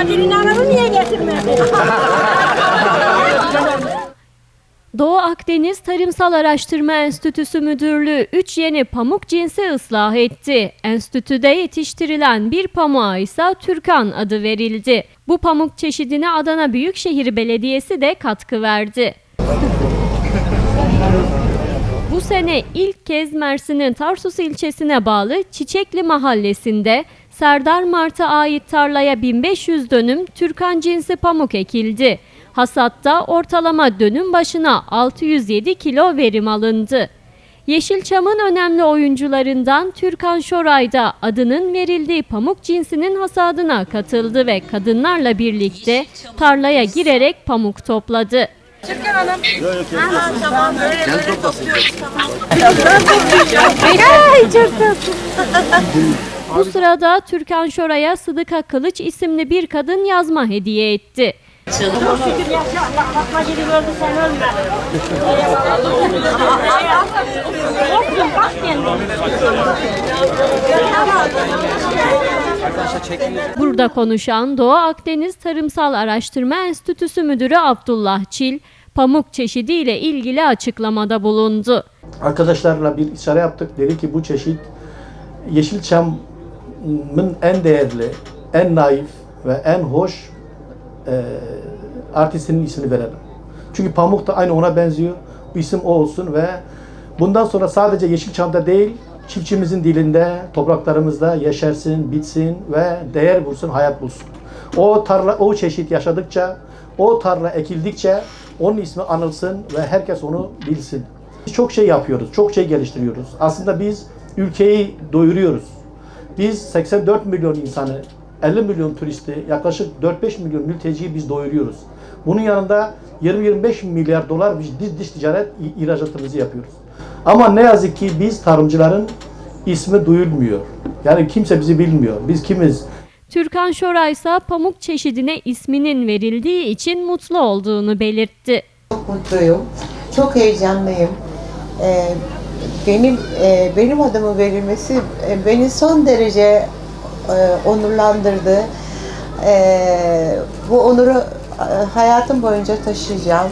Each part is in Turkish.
Kadir İnanır'ı niye getirmedin? Doğu Akdeniz Tarımsal Araştırma Enstitüsü Müdürlüğü 3 yeni pamuk cinsi ıslah etti. Enstitüde yetiştirilen bir pamuğa ise Türkan adı verildi. Bu pamuk çeşidine Adana Büyükşehir Belediyesi de katkı verdi. Bu sene ilk kez Mersin'in Tarsus ilçesine bağlı Çiçekli mahallesinde Serdar Mart'a ait tarlaya 1500 dönüm Türkan cinsi pamuk ekildi. Hasatta ortalama dönüm başına 607 kilo verim alındı. Yeşilçam'ın önemli oyuncularından Türkan Şoray da adının verildiği pamuk cinsinin hasadına katıldı ve kadınlarla birlikte tarlaya girerek pamuk topladı. Türkan Hanım. Aha, tamam böyle böyle topluyoruz tamam. Ay çok tatlı. Bu sırada Türkan Şoray'a Sıdıka Kılıç isimli bir kadın yazma hediye etti. Burada konuşan Doğu Akdeniz Tarımsal Araştırma Enstitüsü Müdürü Abdullah Çil, pamuk çeşidiyle ilgili açıklamada bulundu. Arkadaşlarla bir istişare yaptık. Dedi ki bu çeşit Yeşilçam'ın en değerli, en naif ve en hoş e, artistinin ismini verelim. Çünkü Pamuk da aynı ona benziyor. Bu isim o olsun ve bundan sonra sadece Yeşilçam'da değil, çiftçimizin dilinde, topraklarımızda yeşersin, bitsin ve değer bulsun, hayat bulsun. O tarla, o çeşit yaşadıkça, o tarla ekildikçe onun ismi anılsın ve herkes onu bilsin. Biz çok şey yapıyoruz, çok şey geliştiriyoruz. Aslında biz ülkeyi doyuruyoruz. Biz 84 milyon insanı, 50 milyon turisti, yaklaşık 4-5 milyon mülteciyi biz doyuruyoruz. Bunun yanında 20-25 milyar dolar biz dış, dış ticaret ihracatımızı yapıyoruz. Ama ne yazık ki biz tarımcıların ismi duyulmuyor. Yani kimse bizi bilmiyor. Biz kimiz? Türkan Şoray ise pamuk çeşidine isminin verildiği için mutlu olduğunu belirtti. Çok mutluyum. Çok heyecanlıyım. Ee, benim e, benim adımın verilmesi e, beni son derece e, onurlandırdı. Ee, bu onuru e, hayatım boyunca taşıyacağım.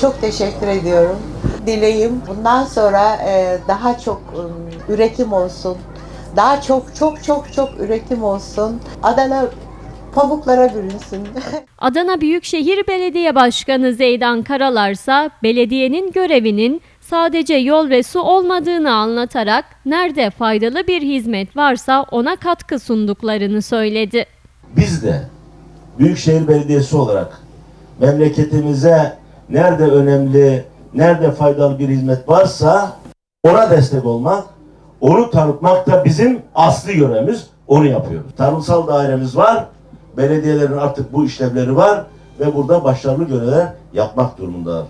Çok teşekkür ediyorum. Dileğim bundan sonra e, daha çok e, üretim olsun. Daha çok çok çok çok üretim olsun. Adana pamuklara bürünsün. Adana Büyükşehir Belediye Başkanı Zeydan Karalarsa belediyenin görevinin sadece yol ve su olmadığını anlatarak nerede faydalı bir hizmet varsa ona katkı sunduklarını söyledi. biz de Büyükşehir Belediyesi olarak memleketimize nerede önemli, nerede faydalı bir hizmet varsa ona destek olmak, onu tanıtmak da bizim asli görevimiz. Onu yapıyoruz. Tarımsal dairemiz var. Belediyelerin artık bu işlevleri var ve burada başarılı görevler yapmak durumunda.